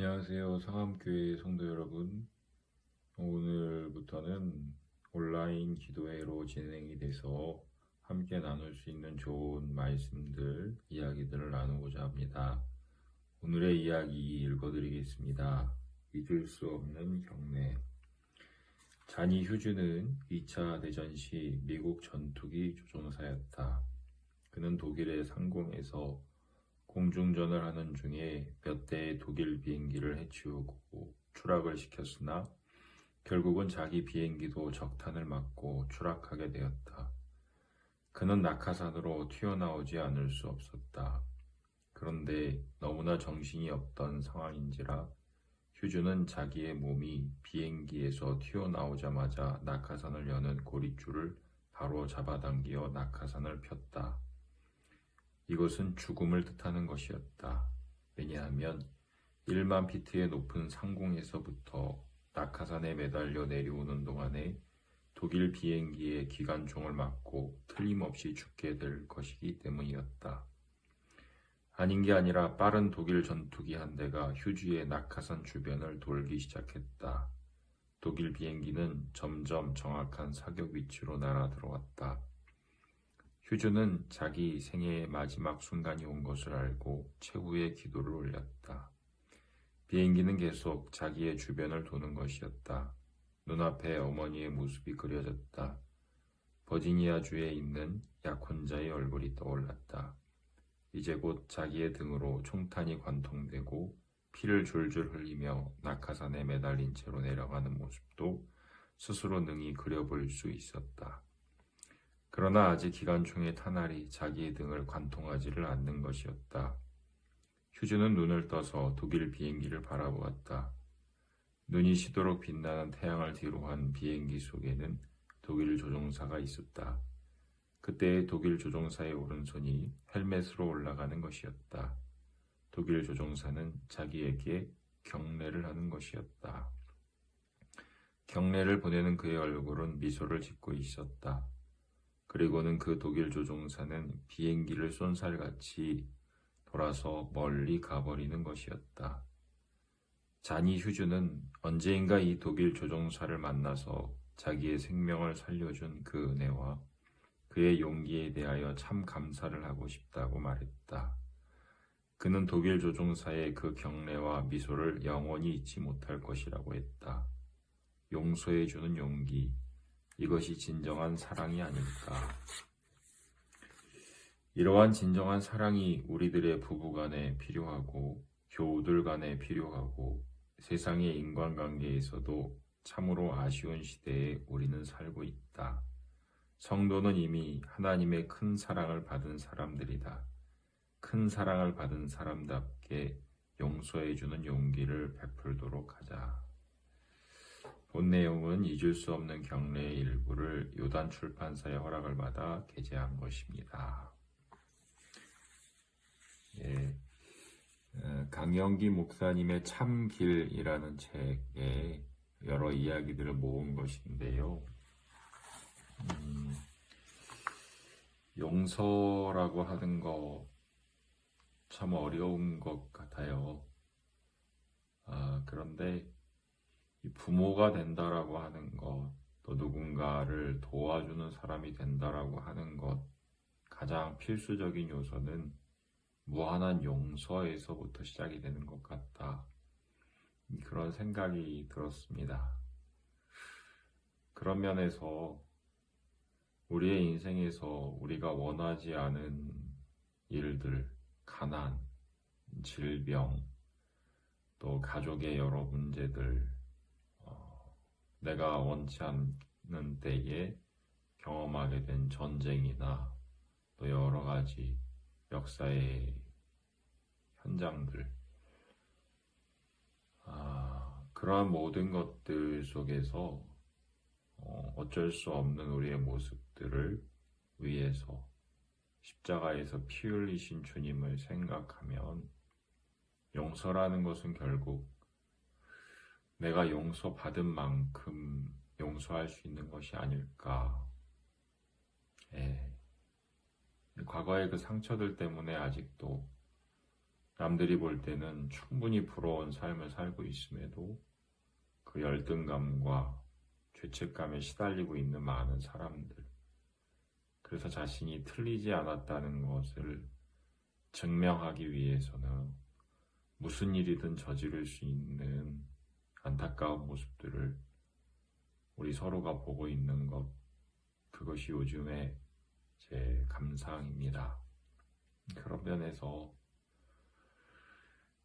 안녕하세요. 상암교회 성도 여러분. 오늘부터는 온라인 기도회로 진행이 돼서 함께 나눌 수 있는 좋은 말씀들, 이야기들을 나누고자 합니다. 오늘의 이야기 읽어드리겠습니다. 잊을 수 없는 경례. 잔이 휴즈는 2차 대전 시 미국 전투기 조종사였다. 그는 독일의 상공에서 공중전을 하는 중에 몇 대의 독일 비행기를 해치우고 추락을 시켰으나 결국은 자기 비행기도 적탄을 맞고 추락하게 되었다. 그는 낙하산으로 튀어나오지 않을 수 없었다. 그런데 너무나 정신이 없던 상황인지라 휴즈는 자기의 몸이 비행기에서 튀어나오자마자 낙하산을 여는 고리줄을 바로 잡아당겨 낙하산을 폈다. 이것은 죽음을 뜻하는 것이었다. 왜냐하면 1만 피트의 높은 상공에서부터 낙하산에 매달려 내려오는 동안에 독일 비행기의 기관총을 맞고 틀림없이 죽게 될 것이기 때문이었다. 아닌 게 아니라 빠른 독일 전투기 한 대가 휴지의 낙하산 주변을 돌기 시작했다. 독일 비행기는 점점 정확한 사격 위치로 날아 들어왔다. 휴즈는 자기 생애의 마지막 순간이 온 것을 알고 최후의 기도를 올렸다. 비행기는 계속 자기의 주변을 도는 것이었다. 눈앞에 어머니의 모습이 그려졌다. 버지니아주에 있는 약혼자의 얼굴이 떠올랐다. 이제 곧 자기의 등으로 총탄이 관통되고 피를 줄줄 흘리며 낙하산에 매달린 채로 내려가는 모습도 스스로 능히 그려볼 수 있었다. 그러나 아직 기관총의 탄알이 자기의 등을 관통하지를 않는 것이었다. 휴즈는 눈을 떠서 독일 비행기를 바라보았다. 눈이 시도록 빛나는 태양을 뒤로 한 비행기 속에는 독일 조종사가 있었다. 그때의 독일 조종사의 오른손이 헬멧으로 올라가는 것이었다. 독일 조종사는 자기에게 경례를 하는 것이었다. 경례를 보내는 그의 얼굴은 미소를 짓고 있었다. 그리고는 그 독일 조종사는 비행기를 쏜살같이 돌아서 멀리 가버리는 것이었다. 자니 휴즈는 언제인가 이 독일 조종사를 만나서 자기의 생명을 살려준 그 은혜와 그의 용기에 대하여 참 감사를 하고 싶다고 말했다. 그는 독일 조종사의 그 경례와 미소를 영원히 잊지 못할 것이라고 했다. 용서해주는 용기, 이것이 진정한 사랑이 아닐까. 이러한 진정한 사랑이 우리들의 부부간에 필요하고 교우들 간에 필요하고 세상의 인간관계에서도 참으로 아쉬운 시대에 우리는 살고 있다. 성도는 이미 하나님의 큰 사랑을 받은 사람들이다. 큰 사랑을 받은 사람답게 용서해주는 용기를 베풀도록 하자. 본 내용은 잊을 수 없는 경례의 일부를 요단 출판사의 허락을 받아 게재한 것입니다. 예, 어, 강영기 목사님의 참길이라는 책에 여러 이야기들을 모은 것인데요. 음, 용서라고 하는 거 참 어려운 것 같아요. 아, 그런데 이 부모가 된다라고 하는 것, 또 누군가를 도와주는 사람이 된다라고 하는 것, 가장 필수적인 요소는 무한한 용서에서부터 시작이 되는 것 같다. 그런 생각이 들었습니다. 그런 면에서 우리의 인생에서 우리가 원하지 않은 일들, 가난, 질병, 또 가족의 여러 문제들, 어, 내가 원치 않는 때에 경험하게 된 전쟁이나 또 여러 가지 역사의 현장들, 아, 그러한 모든 것들 속에서 어, 어쩔 수 없는 우리의 모습들을 위해서 십자가에서 피 흘리신 주님을 생각하면 용서라는 것은 결국 내가 용서받은 만큼 용서할 수 있는 것이 아닐까. 예. 과거의 그 상처들 때문에 아직도 남들이 볼 때는 충분히 부러운 삶을 살고 있음에도 그 열등감과 죄책감에 시달리고 있는 많은 사람들. 그래서 자신이 틀리지 않았다는 것을 증명하기 위해서는 무슨 일이든 저지를 수 있는 안타까운 모습들을 우리 서로가 보고 있는 것, 그것이 요즘의 제 감상입니다. 그런 면에서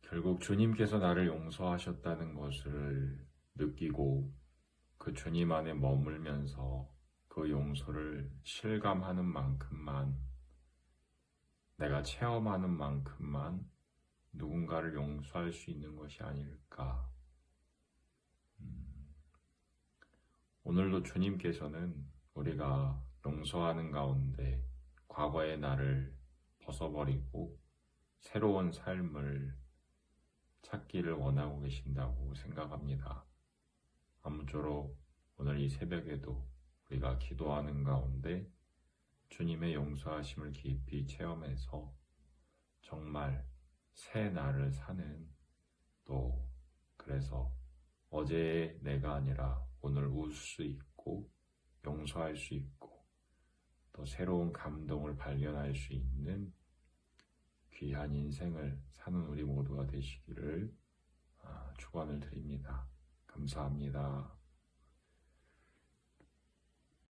결국 주님께서 나를 용서하셨다는 것을 느끼고 그 주님 안에 머물면서 그 용서를 실감하는 만큼만 내가 체험하는 만큼만 누군가를 용서할 수 있는 것이 아닐까. 음, 오늘도 주님께서는 우리가 용서하는 가운데 과거의 나를 벗어버리고 새로운 삶을 찾기를 원하고 계신다고 생각합니다. 아무쪼록 오늘 이 새벽에도 우리가 기도하는 가운데 주님의 용서하심을 깊이 체험해서 정말 새 날을 사는 또 그래서 어제의 내가 아니라 오늘 웃을 수 있고 용서할 수 있고 또 새로운 감동을 발견할 수 있는 귀한 인생을 사는 우리 모두가 되시기를 아, 축원을 드립니다. 감사합니다.